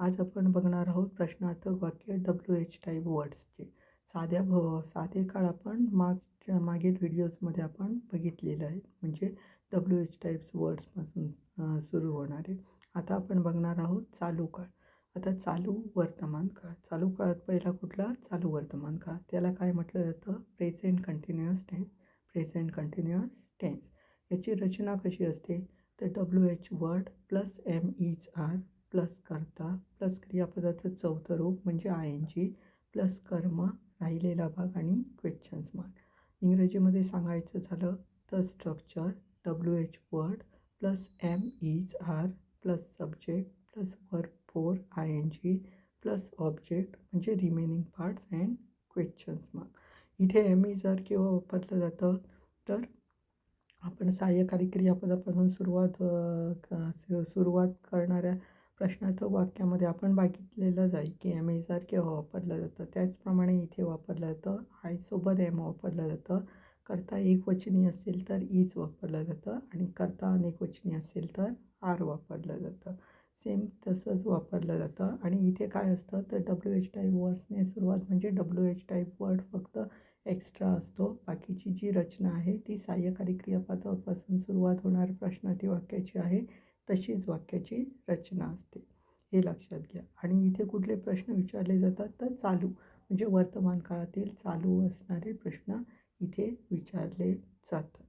आज आपण बघणार आहोत प्रश्नार्थक वाक्य डब्ल्यू एच टाईप वर्ड्सचे साध्या भ साधे काळ आपण मागच्या मागील व्हिडिओजमध्ये आपण बघितलेलं आहे. म्हणजे डब्ल्यू एच टाईप्स वर्ड्सपासून सुरू होणारे. आता आपण बघणार आहोत चालू काळ. आता चालू वर्तमान काळ. चालू काळात पहिला कुठला? चालू वर्तमान काळ. त्याला काय म्हटलं जातं? Present continuous tense present continuous tense याची रचना कशी असते? तर W H word plus am is are plus करता. प्लस क्रियापदाचं चौथं रूप म्हणजे आय एन जी. प्लस कर्म राहिलेला भाग आणि क्वेश्चन्स मार्क इंग्रजीमध्ये सांगायचं झालं तर structure W H word plus am is are plus subject plus work four I N G plus object म्हणजे remaining parts and questions mark इथे एम इज आर केव्हा वापरलं जातं तर आपण सहाय्यकारी क्रियापदापासून सुरुवात सुरुवात करणाऱ्या प्रश्नार्थक वाक्यामध्ये आपण बघितलेलंच आहे की एम एसारखे केव्हा वापरलं जातं. त्याचप्रमाणे इथे वापरलं जातं. आयसोबत एम वापरलं जातं. करता एकवचनी असेल तर ईज वापरलं जातं. आणि करता अनेकवचनी असेल तर आर वापरलं जातं. सेम तसंच वापरलं जातं. आणि इथे काय असतं? तर डब्ल्यू एच टाईप वर्ड्सने सुरुवात म्हणजे डब्ल्यू एच टाईप वर्ड फक्त एक्स्ट्रा असतो. बाकीची जी रचना आहे ती सहाय्यकारी क्रियापदापासून सुरुवात होणार प्रश्नार्थी वाक्याची आहे. तशीच वाक्याची रचना असते. हे लक्षात घ्या. आणि इथे कुठले प्रश्न विचारले जातात तर चालू म्हणजे वर्तमान काळातील चालू असणारे प्रश्न इथे विचारले जातात.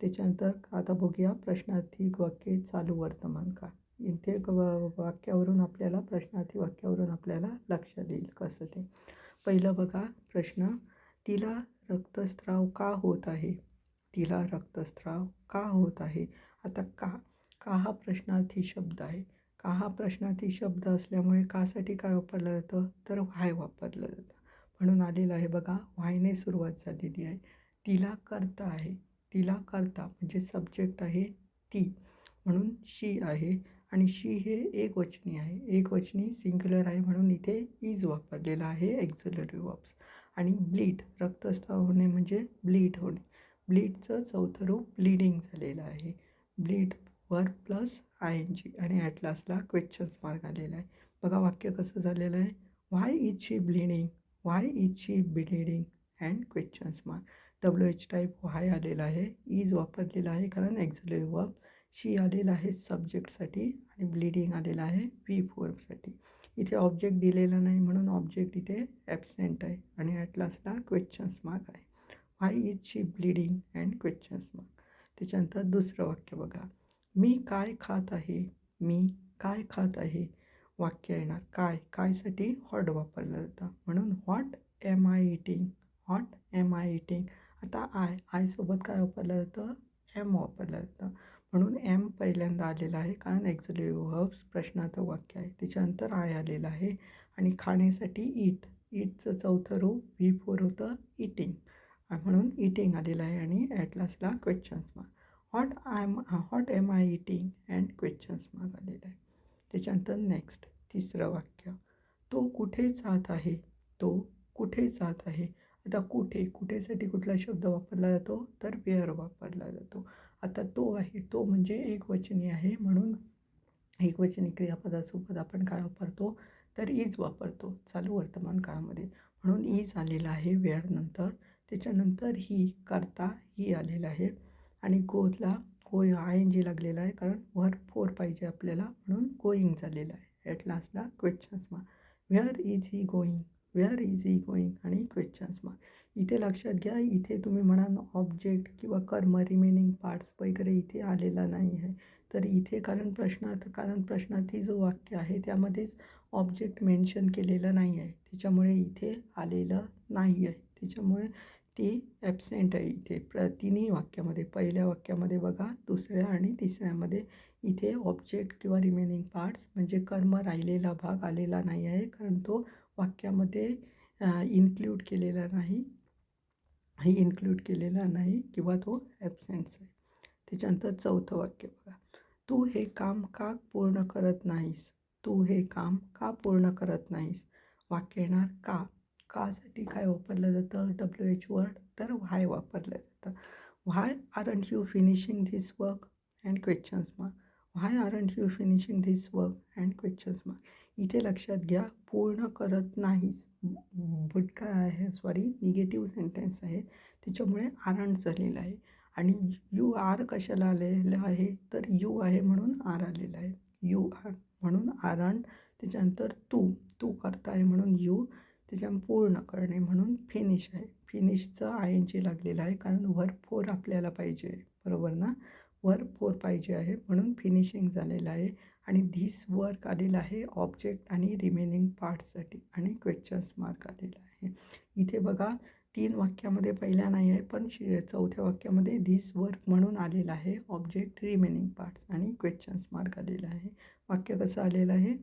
त्याच्यानंतर आता बघूया प्रश्नार्थी वाक्य चालू वर्तमान काळ. इथे वाक्यावरून आपल्याला प्रश्नार्थी वाक्यावरून आपल्याला लक्षात येईल कसं ते. पहिलं बघा प्रश्न तिला रक्तस्राव का होत आहे? तिला रक्तस्राव का होत आहे? आता का का हा प्रश्नार्थी शब्द आहे? का हा प्रश्नार्थी शब्द असल्यामुळे कासाठी काय वापरलं जातं? तर व्हाय वापरलं जातं. म्हणून आलेलं आहे बघा व्हायने सुरुवात झालेली आहे. तिला करता आहे. तिला करता म्हणजे सब्जेक्ट आहे ती. म्हणून शी आहे आणि शी हे एक वचनी आहे. एक वचनी सिंग्युलर आहे म्हणून इथे इज वापरलेला आहे एक्झुलरी वॉप्स. आणि ब्लीड रक्तस्राव होणे म्हणजे ब्लीड होणे. ब्लीडचं चौथं रूप ब्लीडिंग झालेलं आहे. ब्लीड वर प्लस आय एन जी आणि ॲट लास्टला क्वेश्चन्स मार्क आलेला आहे. बघा वाक्य कसं झालेलं आहे. Why is she bleeding why is she bleeding and questions mark W H type why आलेला आहे. इज वापरलेला आहे कारण एक्झुलरी वर्ब शी आलेला आहे सब्जेक्टसाठी आणि ब्लिडिंग आलेला आहे वी फोर्मसाठी इथे ऑब्जेक्ट दिलेला नाही म्हणून ऑब्जेक्ट इथे ॲबसेंट आहे आणि ॲट लास्टला क्वेश्चन्स मार्क आहे. Why is she bleeding and questions mark त्याच्यानंतर दुसरं वाक्य बघा. मी काय खात आहे? मी काय खात आहे? वाक्य येणार. काय? कायसाठी हॉट वापरलं जातं. म्हणून what am I eating. What am I eating. आता आय. आयसोबत काय वापरलं जातं? एम वापरलं जातं. म्हणून एम पहिल्यांदा आलेला आहे. कारण एक्झुलेटिव्ह हर्ब्स प्रश्नाचं वाक्य आहे. त्याच्यानंतर आय आलेलं आहे. आणि खाण्यासाठी ईट ईटचं चौथं रूप व्ही फोर होतं इटिंग म्हणून इटिंग आलेलं आहे. आणि ॲट लास्टला questions mark what I am what am I eating and questions mark आलेला आहे त्याच्यानंतर नेक्स्ट तिसरं वाक्य. तो कुठे जात आहे? तो कुठे जात आहे? आता कुठे कुठेसाठी कुठला शब्द वापरला जातो? तर वेअर वापरला जातो. आता तो आहे तो म्हणजे एक वचनी आहे म्हणून एकवचनी क्रियापदासोबत आपण काय वापरतो? तर इज वापरतो. चालू वर्तमान काळामध्ये. म्हणून इज आलेला आहे वेळनंतर त्याच्यानंतर ही करता ही आलेलं आहे. आणि गोला कोय आय एन जी लागलेला आहे कारण वर फोर पाहिजे आपल्याला म्हणून गोईंग झालेलं आहे. ॲट लास्टला questions mark where is he going where is he going आणि क्वेश्चन्स मार्क इथे लक्षात घ्या इथे तुम्ही म्हणाल ऑब्जेक्ट किंवा कर्म रिमेनिंग पार्ट्स वगैरे इथे आलेला नाही आहे. तर इथे कारण प्रश्नार्थ कारण प्रश्नार्थी जो वाक्य आहे त्यामध्येच ऑब्जेक्ट मेन्शन केलेलं नाही आहे. त्याच्यामुळे इथे आलेलं नाही आहे. त्याच्यामुळे ती ॲबसेंट आहे इथे. प्र तिन्ही वाक्यामध्ये पहिल्या वाक्यामध्ये बघा दुसऱ्या आणि तिसऱ्यामध्ये इथे ऑब्जेक्ट किंवा रिमेनिंग पार्ट्स म्हणजे कर्म राहिलेला भाग आलेला नाही आहे कारण तो वाक्यामध्ये इन्क्ल्यूड केलेला नाही. इन्क्लूड केलेला नाही किंवा तो ॲबसेंट्स आहे. त्याच्यानंतर चौथं वाक्य बघा. तू हे काम का पूर्ण करत नाहीस? तू हे काम का पूर्ण करत नाहीस? वाक्य येणार का? कासाठी काय वापरलं जातं? डब्ल्यू एच वर्ड तर व्हाय वापरलं जातं. Why aren't you finishing this work and questions mark why aren't you finishing this work and questions mark इथे लक्षात घ्या पूर्ण करत नाहीस. भुटका आहे? सॉरी निगेटिव्ह सेंटेन्स आहे. त्याच्यामुळे आरंट झालेलं आहे. आणि यू आर कशाला आलेलं आहे? तर यू आहे म्हणून आर आलेलं आहे. यू आर म्हणून आरण त्याच्यानंतर तू तू करता आहे म्हणून यू त्याच्या पूर्ण करणे म्हणून फिनिश आहे. फिनिशचं आय एन जी लागलेलं आहे कारण वर फोर आपल्याला पाहिजे बरोबर ना? वर फोर पाहिजे आहे म्हणून फिनिशिंग झालेलं आहे आणि धिस वर्क आलेलं आहे ऑब्जेक्ट आणि रिमेनिंग पार्ट्ससाठी आणि क्वेश्चन्स मार्क आलेला आहे. इथे बघा तीन वाक्यामध्ये पहिल्या नाही आहे पण शि चौथ्या वाक्यामध्ये धिस वर्क म्हणून आलेलं आहे ऑब्जेक्ट रिमेनिंग पार्ट्स आणि क्वेश्चन्स मार्क आलेलं आहे. वाक्य कसं आलेलं आहे?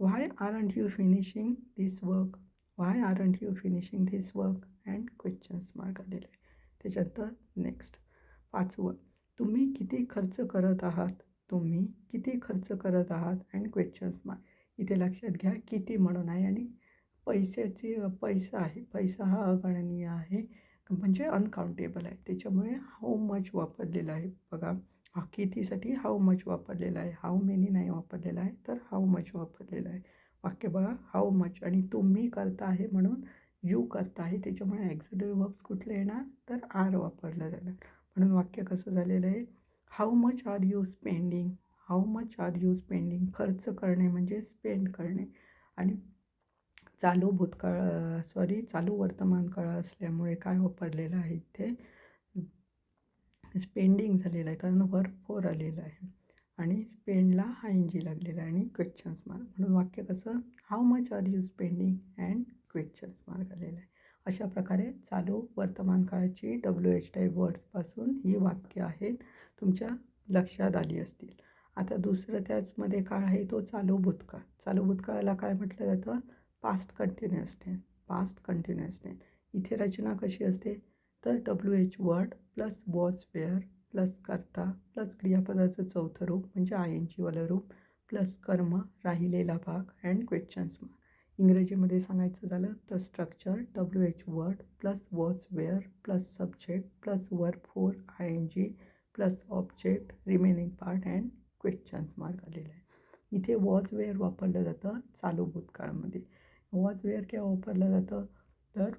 Why are aren't you finishing this work why aren't you finishing this work and questions mark आलेलं आहे त्याच्यानंतर नेक्स्ट पाचवं. तुम्ही किती खर्च करत आहात? तुम्ही किती खर्च करत आहात? अँड क्वेश्चन्स मार्क इथे लक्षात घ्या किती म्हणून आहे आणि पैशाची पैसा आहे. पैसा हा अगणनीय आहे. म्हणजे अनकाउंटेबल आहे. त्याच्यामुळे हाऊ मच वापरलेला आहे? बघा हा कितीसाठी हाऊ मच वापरलेला आहे? हाऊ मेनी नाही वापरलेला आहे? तर हाऊ मच वापरलेला आहे? वाक्य बघा हाऊ मच आणि तुम्ही करता आहे म्हणून यू करता आहे. त्याच्यामुळे ॲक्झिडरी वर्ब्स कुठले येणार? तर आर वापरलं जाणार. म्हणून वाक्य कसं झालेलं आहे? How much are you spending how much are you spending खर्च करणे म्हणजे स्पेंड करणे. आणि चालू भूतकाळ सॉरी चालू वर्तमान काळ असल्यामुळे काय वापरलेलं आहे ते स्पेंडिंग झालेलं आहे कारण वर फोर आलेलं आहे. आणि स्पेंडला हा एन जी लागलेला आहे आणि क्वेश्चन्स मार्क म्हणून वाक्य कसं? How much are you spending and questions mark आलेलं आहे. अशा प्रकारे चालू वर्तमान काळाची डब्ल्यू एच टाईप वर्ड्सपासून ही वाक्य आहेत तुमच्या लक्षात आली असतील. आता दुसरं त्याचमध्ये काळ आहे तो चालू भूतकाळ. चालू भूतकाळाला काय म्हटलं जातं? Past continuous tense past continuous tense इथे रचना कशी असते? तर W H word plus was were plus कर्ता प्लस क्रियापदाचं चौथं रूप म्हणजे आय एन जीवालं रूप प्लस कर्म राहिलेला भाग अँड क्वेश्चन्स मार्क इंग्रजीमध्ये सांगायचं झालं तर structure W H word plus words were plus subject plus verb four I N G plus object remaining part and questions mark आलेला आहे. इथे वॉज वेअर वापरलं जातं चालू भूतकाळामध्ये. वॉज वेअर केव्हा वापरलं जातं? तर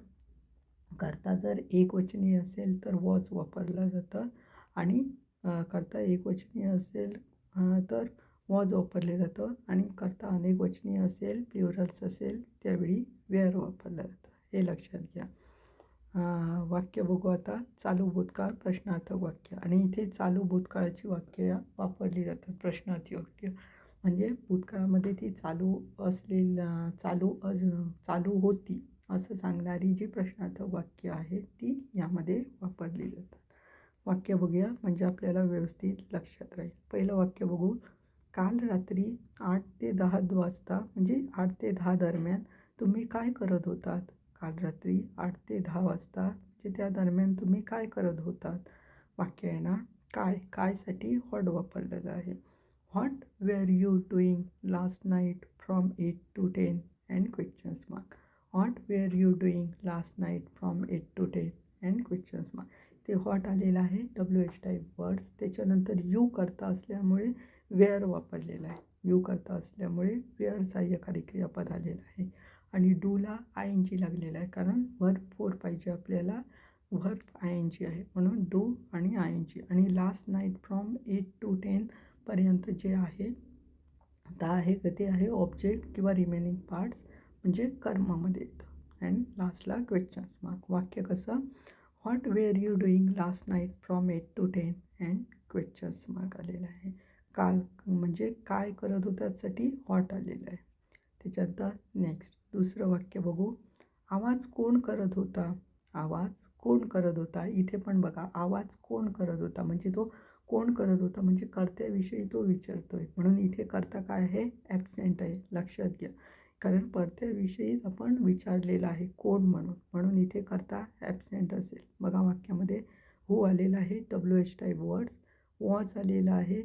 करता जर एकवचनी असेल तर वॉच वापरलं जातं आणि करता एकवचनी असेल तर वॉज वापरले जातं आणि करता अनेकवचनी असेल प्युरल्स असेल त्यावेळी वेअर वापरलं जातं. हे लक्षात घ्या. वाक्य बघू आता. चालू भूतकाळ प्रश्नार्थक वाक्य. आणि इथे चालू भूतकाळाची वाक्य वापरली जातात प्रश्नार्थी वाक्य. म्हणजे भूतकाळामध्ये ती चालू असलेल्या चालू अज चालू होती असं सांगणारी जी प्रश्नार्थक वाक्य आहेत ती यामध्ये वापरली जातात. वाक्य बघूया. म्हणजे आपल्याला व्यवस्थित लक्षात राहील. पहिलं वाक्य बघू. काल रात्री आठ ते दहा वाजता म्हणजे आठ ते दहा दरम्यान तुम्ही काय करत होतात? काल रात्री आठ ते दहा वाजता म्हणजे त्या दरम्यान तुम्ही काय करत होतात? वाक्य आहे ना काय? कायसाठी हॉट वापरलेलं आहे. What were you doing last night from eight to ten and questions mark what were you doing last night from eight to ten and questions mark ते हॉट आलेलं आहे डब्ल्यू एच टाईप वर्ड्स त्याच्यानंतर you करता असल्यामुळे wear वापरलेलं आहे. You करता असल्यामुळे वेअर सहाय्यकारी क्रियापद आलेलं आहे. आणि डूला आय एन जी लागलेला आहे कारण वर्क फोर पाहिजे आपल्याला. वर्क आय एन जी आहे म्हणून डू आणि आय एन जी आणि last night from eight to टेनपर्यंत जे आहे आता आहे ते आहे ऑब्जेक्ट किंवा रिमेनिंग पार्ट्स म्हणजे कर्मामध्ये येतं. अँड लास्टला क्वेश्चन्स मार्क वाक्य कसं? What were you doing last night from eight to ten and questions mark आलेला आहे. काल म्हणजे काय करत होत्यासाठी व्हॉट आलेलं आहे. त्याच्यानंतर नेक्स्ट दुसरं वाक्य बघू. आवाज कोण करत होता? आवाज कोण करत होता? इथे पण बघा आवाज कोण करत होता? म्हणजे तो कोण करत होता? म्हणजे कर्त्याविषयी तो विचारतो आहे म्हणून इथे करता काय आहे? ॲबसेंट आहे. लक्षात घ्या. कारण परत्याविषयीच आपण विचारलेलं आहे. कोण म्हणून? म्हणून इथे करता ॲबसेंट असेल. बघा वाक्यामध्ये हू आलेलं आहे. W H type words was आलेलं आहे.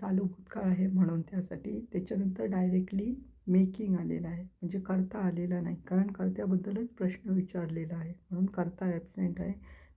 चालू भूतकाळ आहे. म्हणून त्यासाठी त्याच्यानंतर डायरेक्टली मेकिंग आलेलं आहे. म्हणजे करता आलेला नाही. कारण कर्त्याबद्दलच प्रश्न विचारलेला आहे. म्हणून करता ॲबसेंट आहे.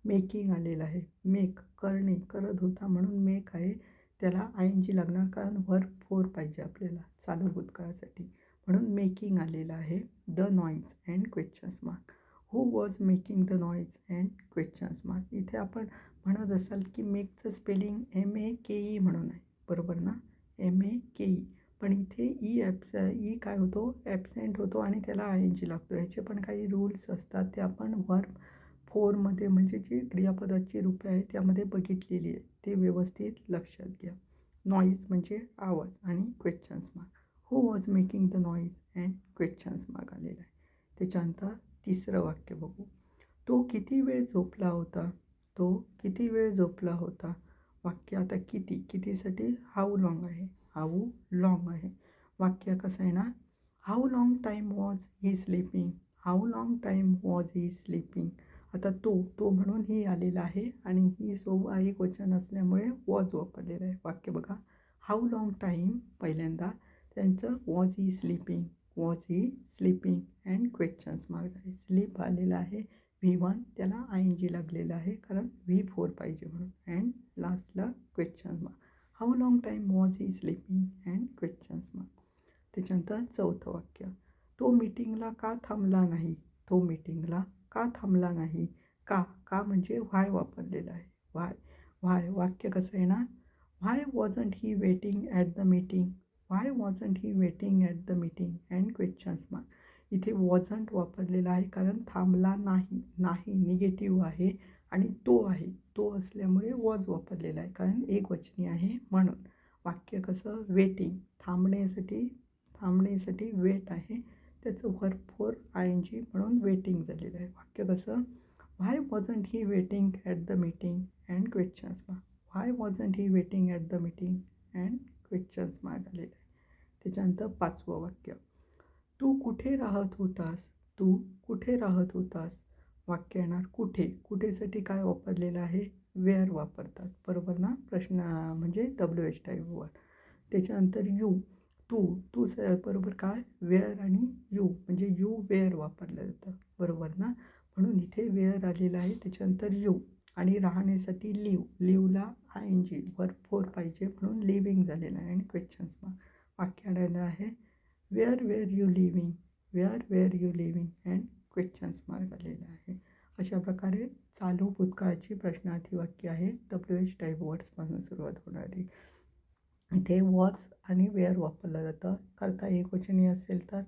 मेकिंग आलेलं आहे. मेक करणे करत होता म्हणून मेक आहे. त्याला आय एन जी लागणार कारण वर फोर पाहिजे आपल्याला चालू भूतकाळासाठी. म्हणून मेकिंग आलेलं आहे the noise and questions mark who was making the noise and questions mark इथे आपण म्हणत असाल की मेकचं spelling M A K E म्हणून आहे. बरोबर ना? एम ए के ई पण इथे ई ॲप्स ई काय होतो? ॲबसेंट होतो आणि त्याला आय एन जी लागतो. ह्याचे पण काही रूल्स असतात. ते आपण वर्क फोरमध्ये म्हणजे जी क्रियापदाची रूपे आहेत त्यामध्ये बघितलेली आहे. ते व्यवस्थित लक्षात घ्या. नॉईज म्हणजे आवाज आणि questions mark who was making the noise and questions mark आलेला आहे. त्याच्यानंतर तिसरं वाक्य बघू. तो किती वेळ झोपला होता? तो किती वेळ झोपला होता? वाक्य आता किती? कितीसाठी? हाऊ लॉंग आहे? हाऊ लॉंग आहे? वाक्य कसं आहे ना? How long time was he sleeping how long time was he sleeping आता तो तो म्हणून ही आलेला आहे आणि ही सोब आहे वचन असल्यामुळे वॉज वापरलेलं आहे. वाक्य बघा. हाऊ लॉंग टाईम पहिल्यांदा त्यांचं was he sleeping was he sleeping and questions mark आहे. स्लीप आलेला आहे. व्ही वन त्याला आय एन जी लागलेलं आहे कारण व्ही फोर पाहिजे म्हणून. अँड लास्टला questions mark how long time was he sleeping and questions mark त्याच्यानंतर चौथं वाक्य. तो मीटिंगला का थांबला नाही? तो मीटिंगला का थांबला नाही? का का म्हणजे व्हाय वापरलेलं आहे? व्हाय व्हाय वाक्य कसं आहे ना why wasn't he waiting at the meeting why wasn't he waiting at the meeting and questions mark इथे वॉजंट वापरलेला आहे कारण थांबला नाही. नाही. निगेटिव्ह आहे. आणि तो आहे. तो असल्यामुळे वॉज वापरलेला आहे. कारण एक वचनी आहे म्हणून. वाक्य कसं? वेटिंग थांबण्यासाठी थांबण्यासाठी वेट आहे. त्याचं भरपूर फोर आय एन जी म्हणून वेटिंग झालेलं आहे. वाक्य कसं? Why wasn't he waiting at the meeting and questions mark why wasn't he waiting at the meeting and questions mark आलेलं आहे त्याच्यानंतर पाचवं वाक्य. तू कुठे राहत होतास? तू कुठे राहत होतास? वाक्य येणार कुठे? कुठेसाठी काय वापरलेलं आहे? वेअर वापरतात. बरोबर ना? प्रश्न म्हणजे डब्ल्यू एच टाईपवर त्याच्यानंतर यू तू तू स बरोबर काय? वेअर आणि यू म्हणजे यू वेअर वापरलं जातं. बरोबर ना? म्हणून इथे वेअर आलेलं आहे. त्याच्यानंतर यू आणि राहण्यासाठी live लिवला I N G verb four पाहिजे म्हणून लिव्हिंग झालेलं आहे. आणि क्वेश्चन्स मग वाक्य आलेलं आहे where where you living where where you living and questions mark आलेला आहे. अशा प्रकारे चालू भूतकाळाची प्रश्नार्थी वाक्य आहे. डब्ल्यू एच टाईप वर्ड्सपासून सुरुवात होणारी इथे वॉज आणि वेअर वापरलं जातं. करता एकवचनी असेल तर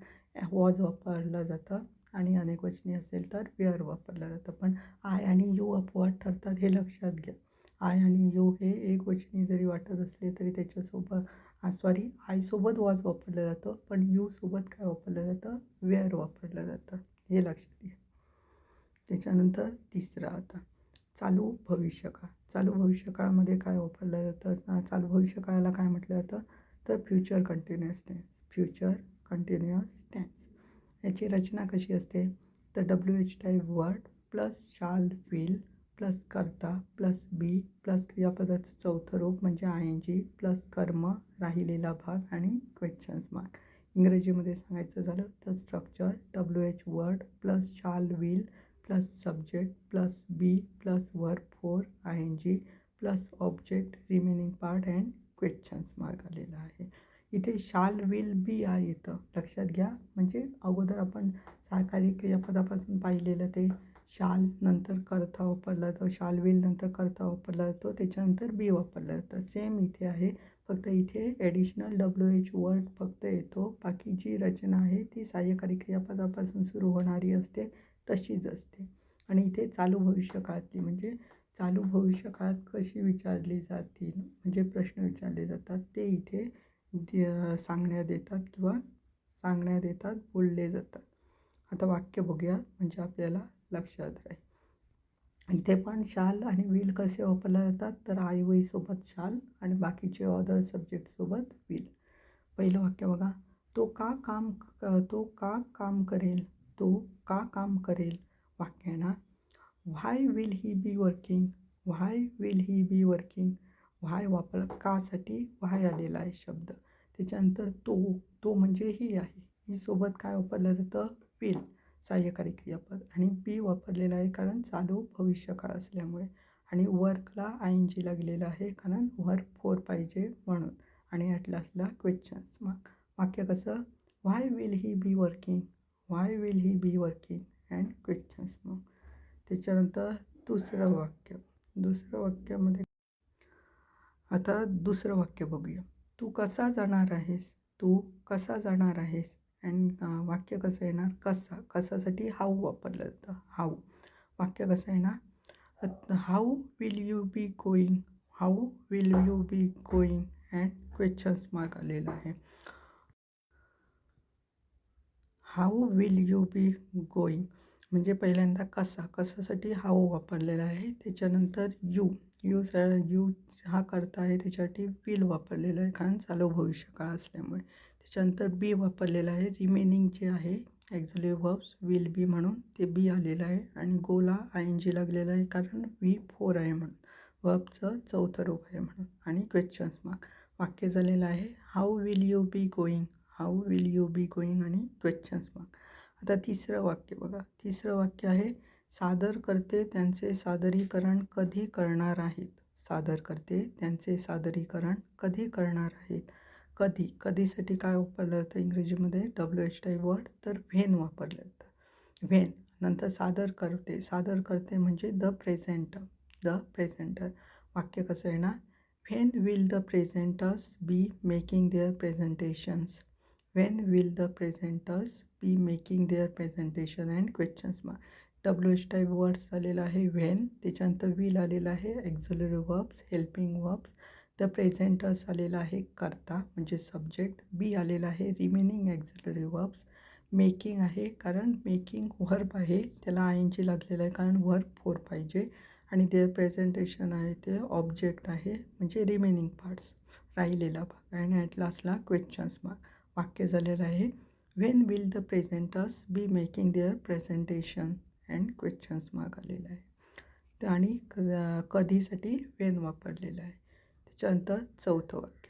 वॉज वापरलं जातं आणि अनेकवचनी असेल तर वेअर वापरलं जातं. पण आय आणि यू अपवाद ठरतात हे लक्षात घ्या. आय आणि यू हे एकवचनी जरी वाटत असले तरी त्याच्यासोबत सॉरी आयसोबत वॉज वापरलं जातं पण यूसोबत काय वापरलं जातं? वेअर वापरलं जातं. हे लक्षात घ्या. त्याच्यानंतर तिसरं आता. चालू भविष्यकाळ. चालू भविष्यकाळामध्ये काय वापरलं जातं? चालू भविष्यकाळाला काय म्हटलं जातं? तर future continuous tense future continuous tense याची रचना कशी असते? तर W H type word plus shall will plus कर्ता प्लस बी प्लस क्रियापदाचं चौथं रूप म्हणजे आय एन जी प्लस कर्म राहिलेला भाग आणि क्वेश्चन्स मार्क इंग्रजीमध्ये सांगायचं झालं तर structure W H word plus shall will plus subject plus be plus verb four I N G plus object remaining part and questions mark आलेला आहे. इथे शाल विल बी आ येतं लक्षात घ्या. म्हणजे अगोदर आपण सहकारी क्रियापदापासून पाहिलेलं ते शाल नंतर करता वापरला जातो. शाल विल नंतर करता वापरला जातो. त्याच्यानंतर बी वापरला जातं. सेम इथे आहे. फक्त इथे ॲडिशनल डब्ल्यू एच वर्ड फक्त येतो. बाकी जी रचना आहे ती सहाय्यकारी क्रियापदापासून सुरू होणारी असते तशीच असते. आणि इथे चालू भविष्यकाळातली म्हणजे चालू भविष्यकाळात कशी विचारली जातील म्हणजे प्रश्न विचारले जातात ते इथे दे- सांगण्यात येतात किंवा सांगण्यात येतात बोलले जातात. आता वाक्य बघूया. म्हणजे आपल्याला लक्षात राहील. इथे पण शाल आणि विल कसे वापरले जातात तर आई शाल आणि बाकीचे अदर सब्जेक्टसोबत विल पहिलं वाक्य बघा. तो का काम तो का काम करेल तो का काम करेल? वाक्य ना why will he be working why will he be working why वापर कासाठी व्हाय आलेला आहे शब्द. त्याच्यानंतर तो तो म्हणजे ही आहे. ही सोबत काय वापरलं जातं? विल सहाय्यकारी क्रियापद आणि बी वापरलेलं आहे कारण चालू भविष्यकाळ असल्यामुळे. आणि वर्कला आय एन जी लागलेलं आहे कारण वर्क फोर पाहिजे म्हणून. आणि ॲटलासला क्वेश्चन्स मग वाक्य कसं? Why will he be working why will he be working and questions मग त्याच्यानंतर दुसरं वाक्य. दुसरं वाक्यामध्ये आता दुसरं वाक्य बघूया. तू कसा जाणार आहेस? तू कसा जाणार आहेस? अँड uh, वाक्य कसं येणार? कसा? कसासाठी हाऊ वापरलं जातं? हाऊ वाक्य कसं येणार? How will you be going how will you be going and questions mark आलेला आहे. How will you be going म्हणजे पहिल्यांदा कसा? कसासाठी हाऊ वापरलेला आहे? त्याच्यानंतर यू यू यू हा करता आहे. त्याच्यासाठी विल वापरलेला आहे. कारण चालू भविष्यकाळ असल्यामुळे. त्याच्यानंतर बी वापरलेलं आहे. रिमेनिंग जे आहे ॲक्झुली वर्ब्स विल बी म्हणून ते बी आलेलं आहे आणि गोला आय एन जी लागलेलं आहे कारण वी फोर आहे म्हणून. वर्बचं चौथं रूप आहे म्हणून आणि क्वेश्चन्स मार्क वाक्य झालेलं आहे how will you be going how will you be going आणि क्वेश्चन्स मार्क आता तिसरं वाक्य बघा. तिसरं वाक्य आहे सादर करते त्यांचे सादरीकरण कधी करणार आहेत? सादर करते त्यांचे सादरीकरण कधी करणार आहेत? कधी कधीसाठी काय वापरलं जातं? इंग्रजीमध्ये डब्ल्यू एच टाईप वर्ड तर व्हेन वापरलं जातं. व्हेन नंतर सादर करते. सादर करते म्हणजे द प्रेझेंटर द प्रेझेंटर. वाक्य कसं येणार? When will the presenters be making their presentations? When will the presenters be making their presentation and questions mark? W H type words आलेलं आहे व्हेन. त्याच्यानंतर विल आलेलं आहे auxiliary verbs helping verbs the presenters आलेला आहे करता म्हणजे subject बी आलेला आहे रिमेनिंग ॲक्झिलरी वर्ब्स मेकिंग आहे कारण मेकिंग वर्ब आहे. त्याला आय एन जी लागलेलं आहे कारण वर्ब फोर पाहिजे. आणि ते प्रेझेंटेशन आहे ते ऑब्जेक्ट आहे म्हणजे रिमेनिंग पार्ट्स राहिलेला भाग. आणि ॲट लास्टला क्वेश्चन्स मार्क वाक्य झालेलं आहे. When will the presenters be making their presentation and questions mark आलेलं आहे. आणि क कधीसाठी? वेन वापरलेलं आहे. त्याच्यानंतर चौथं वाक्य.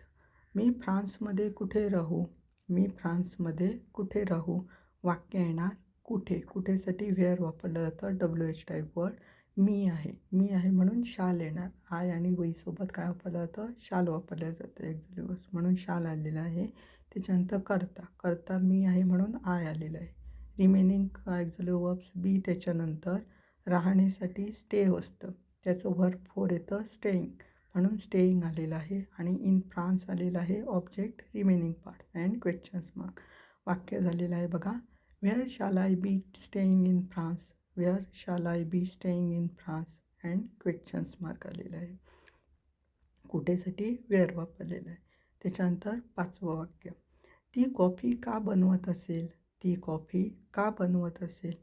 मी फ्रान्समध्ये कुठे राहू? मी फ्रान्समध्ये कुठे राहू? वाक्य येणार कुठे? कुठेसाठी व्हेअर वापरलं जातं? W H type word. मी आहे. मी आहे म्हणून शाल येणार. आय आणि वईसोबत काय वापरलं जातं? शाल वापरलं जातं. एक्झुली म्हणून शाल आलेलं आहे. त्याच्यानंतर करता. करता मी आहे म्हणून आय आलेलं आहे. रिमेनिंग ॲक्झुली वर्ब्स बी त्याच्यानंतर राहण्यासाठी स्टे असतं. त्याचं वर्क फोर येतं. स्टेईंग म्हणून स्टेईंग आलेलं आहे आणि इन फ्रान्स आलेलं आहे object remaining part and questions mark वाक्य झालेलं आहे बघा. Where shall I be staying in France where shall I be staying in France and questions mark आलेलं आहे. कुठेसाठी? वेअर वापरलेलं आहे. त्याच्यानंतर पाचवं वाक्य. ती कॉफी का बनवत असेल? ती कॉफी का बनवत असेल?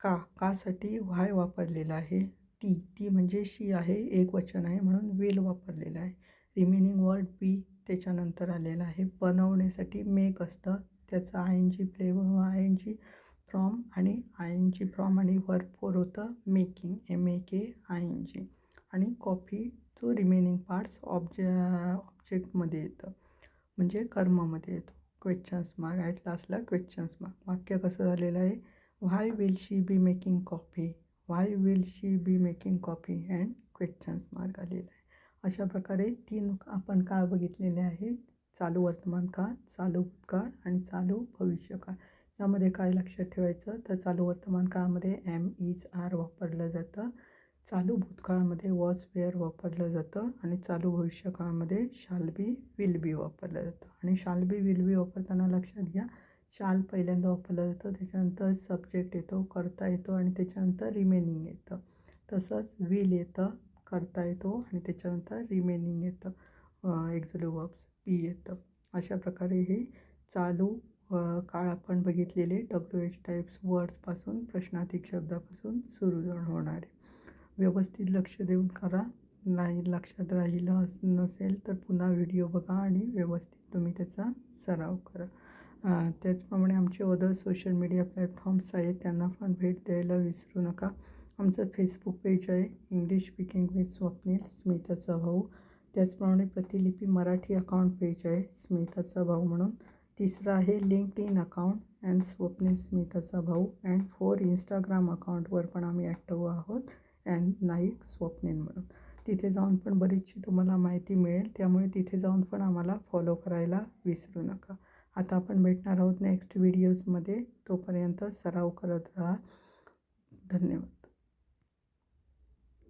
का कासाठी व्हाय वापरलेला आहे? ती ती म्हणजे शी आहे एक वचन आहे म्हणून विल वापरलेलं आहे. रिमेनिंग वर्ड बी त्याच्यानंतर आलेलं आहे. बनवण्यासाठी मेक असतं. त्याचं I N G play I N G from आणि आय एन जी फ्रॉम आणि वर्क फोर होतं. Making M A K I N G आणि कॉफी तो रिमेनिंग पार्ट्स ऑब्जे ऑब्जेक्टमध्ये येतं. म्हणजे कर्ममध्ये येतो. क्वेश्चन्स मार्क ॲट लास्टला क्वेश्चन्स मार्क वाक्य कसं झालेलं आहे? Why will she be making coffee why will she be making coffee and questions mark आलेला? आहे अशा प्रकारे तीन आपण काळ बघितलेले आहे चालू वर्तमान काळ चालू भूतकाळ आणि चालू भविष्यकाळ यामध्ये काय लक्षात ठेवायचं? तर चालू वर्तमान काळामध्ये एम इज आर वापरलं जातं. चालू भूतकाळामध्ये वॉज वेअर वापरलं जातं. आणि चालू भविष्यकाळामध्ये शाल बी विल बी वापरलं जातं. आणि शाल बी विल बी वापरताना लक्षात घ्या. शाल पहिल्यांदा वापरलं जातं त्याच्यानंतर सब्जेक्ट येतो करता येतो आणि त्याच्यानंतर रिमेनिंग येतं. तसंच विल येतं करता येतो आणि त्याच्यानंतर रिमेनिंग येतं. एक्झोलिव्ह वर्ब्स पी येतं. अशा प्रकारे हे चालू काळ आपण बघितलेले डब्ल्यू एच टाईप्स वर्ड्सपासून प्रश्नातिक शब्दापासून सुरू होणारे. व्यवस्थित लक्ष देऊन करा. नाही लक्षात राहिलं नसेल तर पुन्हा व्हिडिओ बघा आणि व्यवस्थित तुम्ही त्याचा सराव करा. त्याचप्रमाणे आमचे अदर सोशल मीडिया प्लॅटफॉर्म्स आहेत त्यांना पण भेट द्यायला विसरू नका. आमचं फेसबुक पेज आहे इंग्लिश स्पीकिंग विथ स्वप्नील स्मिताचा भाऊ. त्याचप्रमाणे प्रतिलिपी मराठी अकाउंट पेज आहे स्मिताचा भाऊ म्हणून. तिसरा आहे LinkedIn account and Swapnil स्मिताचा भाऊ. अँड फोर इंस्टाग्राम अकाउंटवर पण आम्ही ॲक्टिव्ह आहोत अँड नाईक स्वप्नील म्हणून. तिथे जाऊन पण बरीचशी तुम्हाला माहिती मिळेल त्यामुळे तिथे जाऊन पण आम्हाला फॉलो करायला विसरू नका. आता आपण भेटणार आहोत नेक्स्ट व्हिडिओजमध्ये तोपर्यंत सराव करत राहा. धन्यवाद.